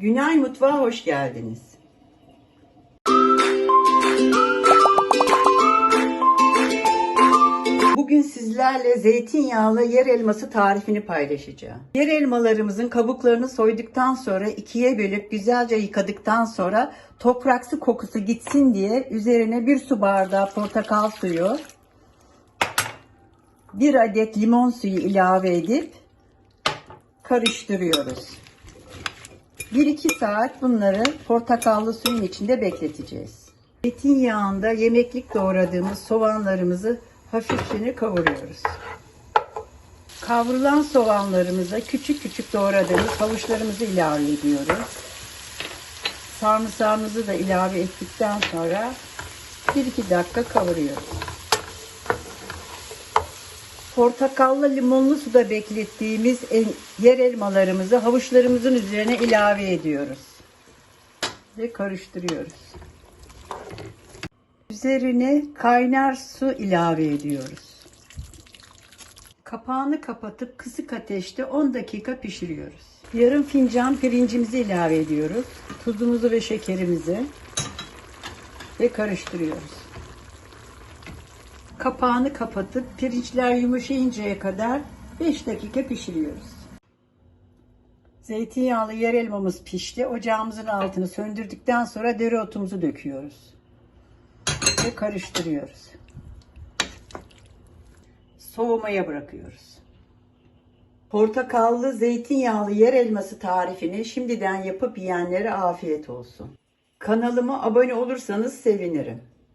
Günay Mutfağa hoş geldiniz. Bugün sizlerle zeytinyağlı yer elması tarifini paylaşacağım. Yer elmalarımızın kabuklarını soyduktan sonra ikiye bölüp güzelce yıkadıktan sonra topraksı kokusu gitsin diye üzerine bir su bardağı portakal suyu, bir adet limon suyu ilave edip karıştırıyoruz. 1-2 saat bunları portakallı suyun içinde bekleteceğiz. Zeytinyağında yemeklik doğradığımız soğanlarımızı hafifçe kavuruyoruz. Kavrulan soğanlarımıza küçük küçük doğradığımız havuçlarımızı ilave ediyoruz. Sarımsağımızı da ilave ettikten sonra 1-2 dakika kavuruyoruz. Portakallı limonlu suda beklettiğimiz yer elmalarımızı havuçlarımızın üzerine ilave ediyoruz. Ve karıştırıyoruz. Üzerine kaynar su ilave ediyoruz. Kapağını kapatıp kısık ateşte 10 dakika pişiriyoruz. Yarım fincan pirincimizi ilave ediyoruz. Tuzumuzu ve şekerimizi ve karıştırıyoruz. Kapağını kapatıp pirinçler yumuşayıncaya kadar 5 dakika pişiriyoruz. Zeytinyağlı yer elmamız pişti. Ocağımızın altını söndürdükten sonra dereotumuzu döküyoruz. Ve karıştırıyoruz. Soğumaya bırakıyoruz. Portakallı zeytinyağlı yer elması tarifini şimdiden yapıp yiyenlere afiyet olsun. Kanalıma abone olursanız sevinirim.